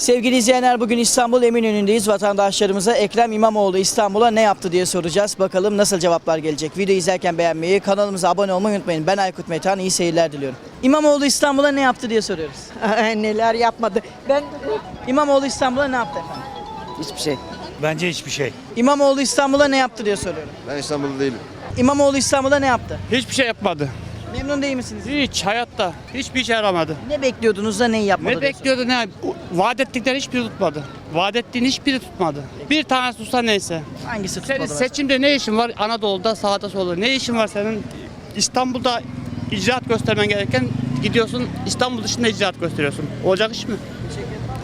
Sevgili izleyenler bugün İstanbul Eminönü'ndeyiz. Vatandaşlarımıza Ekrem İmamoğlu İstanbul'a ne yaptı diye soracağız. Bakalım nasıl cevaplar gelecek. Videoyu izlerken beğenmeyi, kanalımıza abone olmayı unutmayın. Ben Aykut Metehan, iyi seyirler diliyorum. İmamoğlu İstanbul'a ne yaptı diye soruyoruz. Neler yapmadı. Ben İmamoğlu İstanbul'a ne yaptı efendim? hiçbir şey. Bence hiçbir şey. İmamoğlu İstanbul'a ne yaptı diye soruyorum. Ben İstanbul'da değilim. İmamoğlu İstanbul'a ne yaptı? Hiçbir şey yapmadı. Memnun değil misiniz? Hiç hayatta. Hiçbir şey yaramadı. Ne bekliyordunuz da neyi yapmadı? Ne bekliyordu ne? Vaat ettikleri hiçbiri tutmadı. Vaat ettiğin hiçbiri tutmadı. Bir tanesi tutsa neyse. Hangisi Senin tutmadı? seçimde ne işin var Anadolu'da sağda solda? Ne işin var senin? İstanbul'da icraat göstermen gereken gidiyorsun İstanbul dışında icraat gösteriyorsun. Olacak iş mi?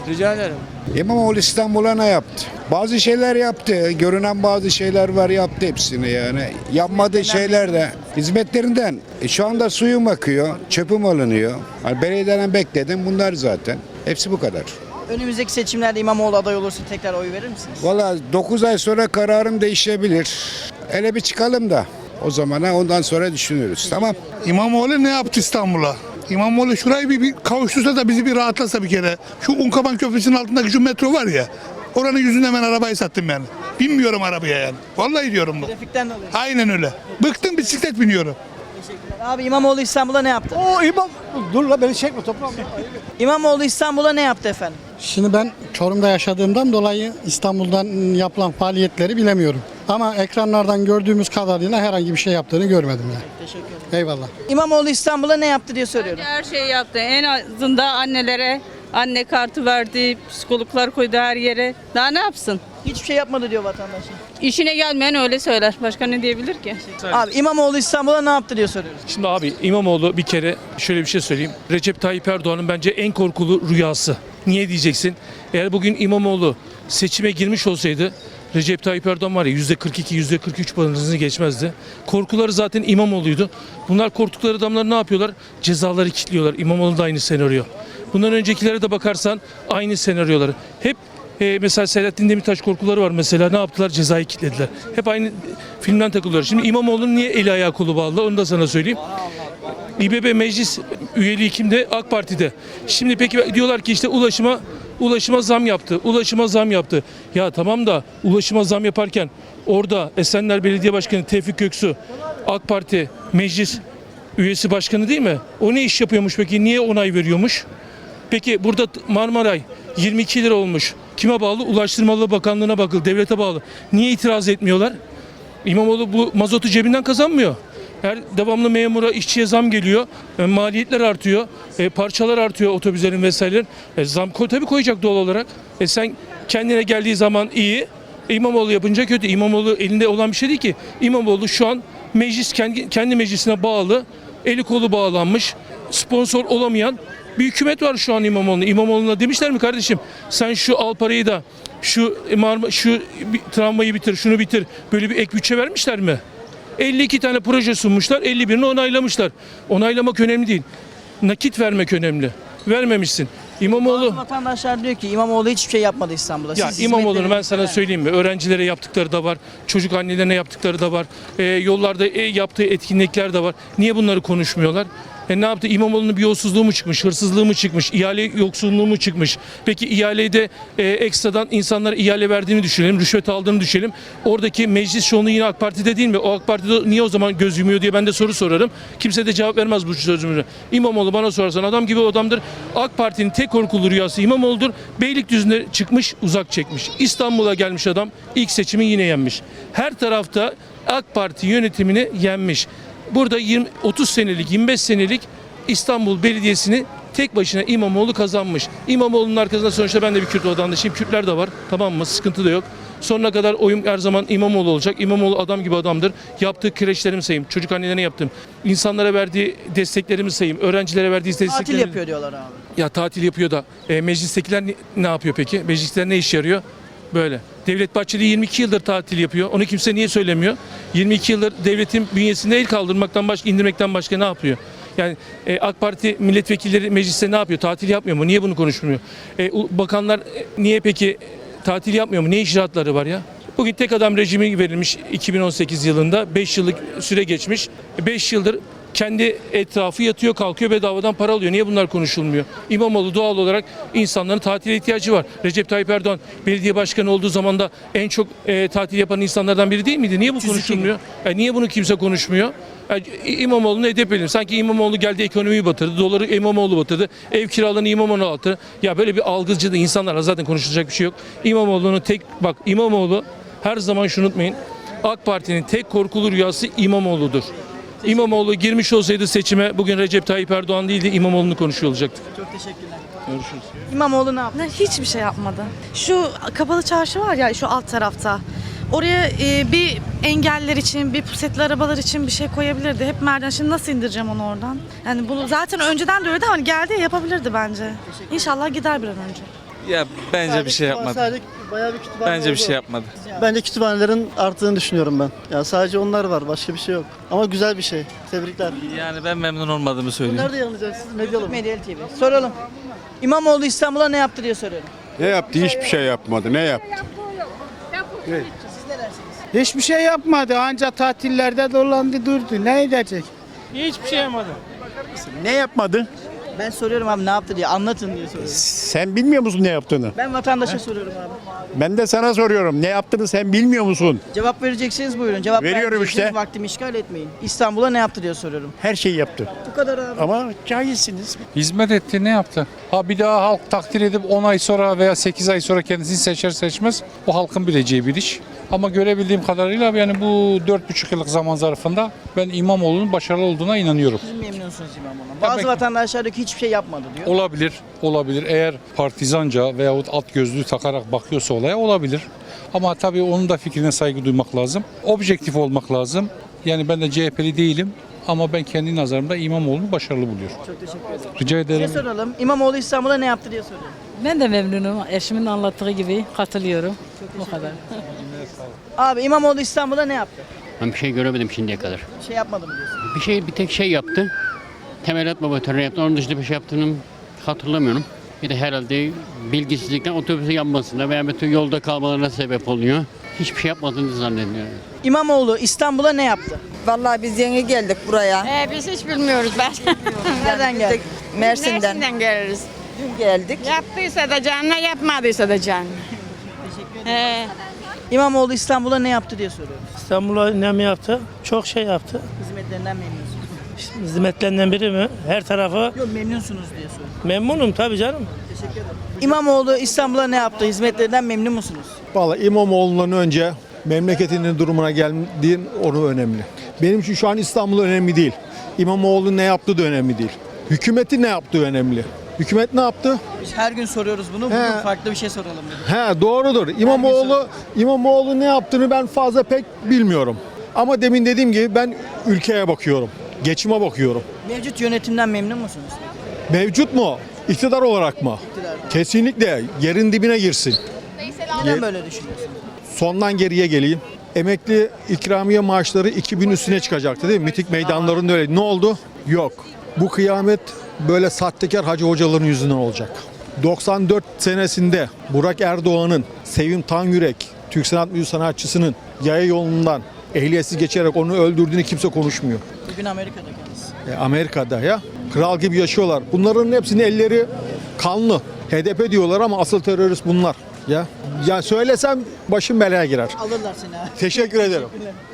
Rica ederim. İmamoğlu İstanbul'a ne yaptı? Bazı şeyler yaptı. Görünen bazı şeyler var yaptı hepsini yani. Yapmadığı şeyler de hizmetlerinden. E, şu anda suyum akıyor, çöpüm alınıyor. Hani belediyeden bekledim bunlar zaten. Hepsi bu kadar. Önümüzdeki seçimlerde İmamoğlu aday olursa tekrar oy verir misiniz? Valla 9 ay sonra kararım değişebilir. Hele bir çıkalım da o zamana ondan sonra düşünürüz. Tamam. İmamoğlu ne yaptı İstanbul'a? İmamoğlu şurayı bir, bir kavuştursa da bizi bir rahatlasa bir kere. Şu Unkapan Köprüsü'nün altındaki şu metro var ya. Oranın yüzünden ben arabayı sattım yani. Binmiyorum arabaya yani. Vallahi diyorum bu. Trafikten dolayı. Aynen öyle. Bıktım bisiklet biniyorum. Abi İmamoğlu İstanbul'a ne yaptı? O imam dur la beni çekme toprağım. İmamoğlu İstanbul'a ne yaptı efendim? Şimdi ben Çorum'da yaşadığımdan dolayı İstanbul'dan yapılan faaliyetleri bilemiyorum. Ama ekranlardan gördüğümüz kadarıyla herhangi bir şey yaptığını görmedim yani. Teşekkür ederim. Eyvallah. İmamoğlu İstanbul'a ne yaptı diye soruyorum. Her şeyi yaptı. En azından annelere anne kartı verdi, psikologlar koydu her yere. Daha ne yapsın? Hiçbir şey yapmadı diyor vatandaşlar. İşine gelmeyen öyle söyler. Başka ne diyebilir ki? Abi İmamoğlu İstanbul'a ne yaptı diye soruyoruz. Şimdi abi İmamoğlu bir kere şöyle bir şey söyleyeyim. Recep Tayyip Erdoğan'ın bence en korkulu rüyası. Niye diyeceksin? Eğer bugün İmamoğlu seçime girmiş olsaydı Recep Tayyip Erdoğan var ya %42, %43 barajını geçmezdi. Korkuları zaten İmamoğlu'ydu. Bunlar korktukları adamlar ne yapıyorlar? Cezaları kilitliyorlar. İmamoğlu da aynı senaryo. Bundan öncekilere de bakarsan aynı senaryoları. Hep e, mesela Selahattin Demirtaş korkuları var mesela ne yaptılar cezayı kilitlediler. Hep aynı filmden takılıyorlar. Şimdi İmamoğlu'nun niye eli ayağı kolu bağlı onu da sana söyleyeyim. İBB meclis üyeliği kimde? AK Parti'de. Şimdi peki diyorlar ki işte ulaşıma ulaşıma zam yaptı. Ulaşıma zam yaptı. Ya tamam da ulaşıma zam yaparken orada Esenler Belediye Başkanı Tevfik Göksu AK Parti meclis üyesi başkanı değil mi? O ne iş yapıyormuş peki? Niye onay veriyormuş? Peki burada Marmaray 22 lira olmuş. Kime bağlı? Ulaştırmalı Bakanlığı'na bakıl, devlete bağlı. Niye itiraz etmiyorlar? İmamoğlu bu mazotu cebinden kazanmıyor. Her devamlı memura, işçiye zam geliyor. E, maliyetler artıyor. E, parçalar artıyor otobüslerin vesairelerin. E, zam koy, tabii koyacak doğal olarak. E, sen kendine geldiği zaman iyi. E, İmamoğlu yapınca kötü. İmamoğlu elinde olan bir şey değil ki. İmamoğlu şu an meclis kendi, kendi meclisine bağlı. Eli kolu bağlanmış. Sponsor olamayan bir hükümet var şu an İmamoğlu'na. İmamoğlu'na demişler mi kardeşim sen şu al parayı da şu Marma, şu tramvayı bitir, şunu bitir. Böyle bir ek bütçe vermişler mi? 52 tane proje sunmuşlar, 51'ini onaylamışlar. Onaylamak önemli değil. Nakit vermek önemli. Vermemişsin. İmamoğlu Bazı vatandaşlar diyor ki İmamoğlu hiçbir şey yapmadı İstanbul'da. ya Siz İmamoğlu'nu ben sana Evet. söyleyeyim mi? Öğrencilere yaptıkları da var. Çocuk annelerine yaptıkları da var. Ee, yollarda e, yaptığı etkinlikler de var. Niye bunları konuşmuyorlar? E ne yaptı? İmamoğlu'nun bir yolsuzluğu mu çıkmış? Hırsızlığı mı çıkmış? İhale yoksunluğu mu çıkmış? Peki ihalede e, ekstradan insanlara ihale verdiğini düşünelim. Rüşvet aldığını düşünelim. Oradaki meclis çoğunluğu yine AK Parti'de değil mi? O AK Parti'de niye o zaman göz yumuyor diye ben de soru sorarım. Kimse de cevap vermez bu sözümüze. İmamoğlu bana sorarsan adam gibi adamdır. AK Parti'nin tek korkulu rüyası İmamoğlu'dur. Beylikdüzü'nde çıkmış uzak çekmiş. İstanbul'a gelmiş adam ilk seçimi yine yenmiş. Her tarafta AK Parti yönetimini yenmiş. Burada 20, 30 senelik 25 senelik İstanbul Belediyesi'ni tek başına İmamoğlu kazanmış. İmamoğlu'nun arkasında sonuçta ben de bir Kürt vatandaşıyım. Kürtler de var. Tamam mı? Sıkıntı da yok. Sonuna kadar oyum her zaman İmamoğlu olacak. İmamoğlu adam gibi adamdır. Yaptığı kreşlerimi sayayım. Çocuk annelerine yaptım. İnsanlara verdiği desteklerimi sayayım. Öğrencilere verdiği desteklerimi. Tatil yapıyor diyorlar abi. Ya tatil yapıyor da e, meclistekiler ne, ne yapıyor peki? Meclisler ne iş yarıyor? Böyle. Devlet Bahçeli 22 yıldır tatil yapıyor. Onu kimse niye söylemiyor? 22 yıldır devletin bünyesinde el kaldırmaktan başka, indirmekten başka ne yapıyor? Yani e, AK Parti milletvekilleri mecliste ne yapıyor? Tatil yapmıyor mu? Niye bunu konuşmuyor? E, bakanlar e, niye peki tatil yapmıyor mu? Ne icraatları var ya? Bugün tek adam rejimi verilmiş 2018 yılında. 5 yıllık süre geçmiş. 5 yıldır kendi etrafı yatıyor kalkıyor bedavadan para alıyor. Niye bunlar konuşulmuyor? İmamoğlu doğal olarak insanların tatile ihtiyacı var. Recep Tayyip Erdoğan belediye başkanı olduğu zaman da en çok e, tatil yapan insanlardan biri değil miydi? Niye bu konuşulmuyor? Ya niye bunu kimse konuşmuyor? Ya, İmamoğlu'nu hedef edelim. Sanki İmamoğlu geldi ekonomiyi batırdı. Doları İmamoğlu batırdı. Ev kiralarını İmamoğlu aldı. Ya böyle bir algıcı da insanlarla zaten konuşulacak bir şey yok. İmamoğlu'nun tek bak İmamoğlu her zaman şunu unutmayın. AK Parti'nin tek korkulu rüyası İmamoğlu'dur. İmamoğlu girmiş olsaydı seçime bugün Recep Tayyip Erdoğan değil de İmamoğlu'nu konuşuyor olacaktık. Çok teşekkürler. Görüşürüz. İmamoğlu ne yaptı? Hiçbir şey yapmadı. Şu kapalı çarşı var ya şu alt tarafta. Oraya e, bir engeller için, bir pusetli arabalar için bir şey koyabilirdi. Hep merdiven. Şimdi nasıl indireceğim onu oradan? Yani bunu zaten önceden de öyle ama geldi ya yapabilirdi bence. İnşallah gider bir an önce. Ya bence bir şey yapmadı. Sadece bayağı bir kütüphane Bence bir oldu. şey yapmadı. Bence kütüphanelerin arttığını düşünüyorum ben. Ya sadece onlar var, başka bir şey yok. Ama güzel bir şey. Tebrikler. Yani ben memnun olmadığımı söylüyorum. Nerede yanılacaksınız? Medyalı mı? Medyalı TV. Soralım. İmamoğlu İstanbul'a ne yaptı diye soruyorum. Ne yaptı? Hiçbir şey yapmadı. Ne yaptı? Hiçbir şey yapmadı. Ancak tatillerde dolandı durdu. Ne edecek? Ne yapmadı? Ben soruyorum abi ne yaptı diye anlatın diye soruyorum. Sen bilmiyor musun ne yaptığını? Ben vatandaşa soruyorum abi. Ben de sana soruyorum. Ne yaptığını sen bilmiyor musun? Cevap vereceksiniz buyurun. Cevap Veriyorum vermeyeceksiniz, işte. Vaktimi işgal etmeyin. İstanbul'a ne yaptı diye soruyorum. Her şeyi yaptı. Bu kadar abi. Ama cahilsiniz. Hizmet etti ne yaptı? Ha bir daha halk takdir edip 10 ay sonra veya 8 ay sonra kendisini seçer seçmez o halkın bileceği bir iş. Ama görebildiğim kadarıyla yani bu 4,5 yıllık zaman zarfında ben İmamoğlu'nun başarılı olduğuna inanıyorum. Siz memnunsunuz İmamoğlu'na. Bazı ki. vatandaşlar diyor ki hiçbir şey yapmadı diyor. Olabilir, olabilir. Eğer partizanca veyahut at gözlüğü takarak bakıyorsa olaya olabilir. Ama tabii onun da fikrine saygı duymak lazım. Objektif olmak lazım. Yani ben de CHP'li değilim ama ben kendi nazarımda İmamoğlu'nu başarılı buluyorum. Çok teşekkür ederim. Rica Size ederim. soralım. İmamoğlu İstanbul'a ne yaptı diye soruyorum. Ben de memnunum. Eşimin anlattığı gibi katılıyorum. Bu kadar. Abi İmamoğlu İstanbul'a ne yaptı? Ben bir şey göremedim şimdiye kadar. Bir şey yapmadı mı diyorsun? Bir şey bir tek şey yaptı. Temel atma motorunu yaptı. Onun dışında bir şey yaptığını hatırlamıyorum. Bir de herhalde bilgisizlikten otobüsü yanmasına veya bütün yolda kalmalarına sebep oluyor. Hiçbir şey yapmadığını zannediyorum. İmamoğlu İstanbul'a ne yaptı? Vallahi biz yeni geldik buraya. Ee, biz hiç bilmiyoruz ben. Nereden geldi? Mersin'den geliriz. Dün geldik. Yaptıysa da canına, yapmadıysa da canına. İmamoğlu İstanbul'a ne yaptı diye soruyorum. İstanbul'a ne mi yaptı? Çok şey yaptı. Hizmetlerinden memnunsunuz. Hizmetlerinden biri mi? Her tarafı Yok memnunsunuz diye soruyorum. memnunum tabii canım. İmamoğlu İstanbul'a ne yaptı? Hizmetlerinden memnun musunuz? Vallahi İmamoğlu'ndan önce memleketinin durumuna geldiğin onu önemli. Benim için şu an İstanbul önemli değil. İmamoğlu ne yaptığı da önemli değil. Hükümeti ne yaptığı önemli. Hükümet ne yaptı? Biz her gün soruyoruz bunu. Bugün He. farklı bir şey soralım dedik. He doğrudur. İmamoğlu İmamoğlu ne yaptığını ben fazla pek bilmiyorum. Ama demin dediğim gibi ben ülkeye bakıyorum. Geçime bakıyorum. Mevcut yönetimden memnun musunuz? Mevcut mu? İktidar olarak mı? Kesinlikle yerin dibine girsin. Neden böyle düşünüyorsunuz? Sondan geriye geleyim. Emekli ikramiye maaşları 2000 üstüne çıkacaktı değil mi? Mitik meydanlarında öyle. Ne oldu? Yok. Bu kıyamet böyle sahtekar hacı hocaların yüzünden olacak. 94 senesinde Burak Erdoğan'ın, Sevim Tanyürek, Türk Sanat Müziği sanatçısının yaya yolundan ehliyetsiz geçerek onu öldürdüğünü kimse konuşmuyor. Bugün Amerika'da kendisi. E, Amerika'da ya. Kral gibi yaşıyorlar. Bunların hepsinin elleri kanlı. HDP diyorlar ama asıl terörist bunlar. Ya. Ya söylesem başım belaya girer. Alırlar seni abi. Teşekkür ederim.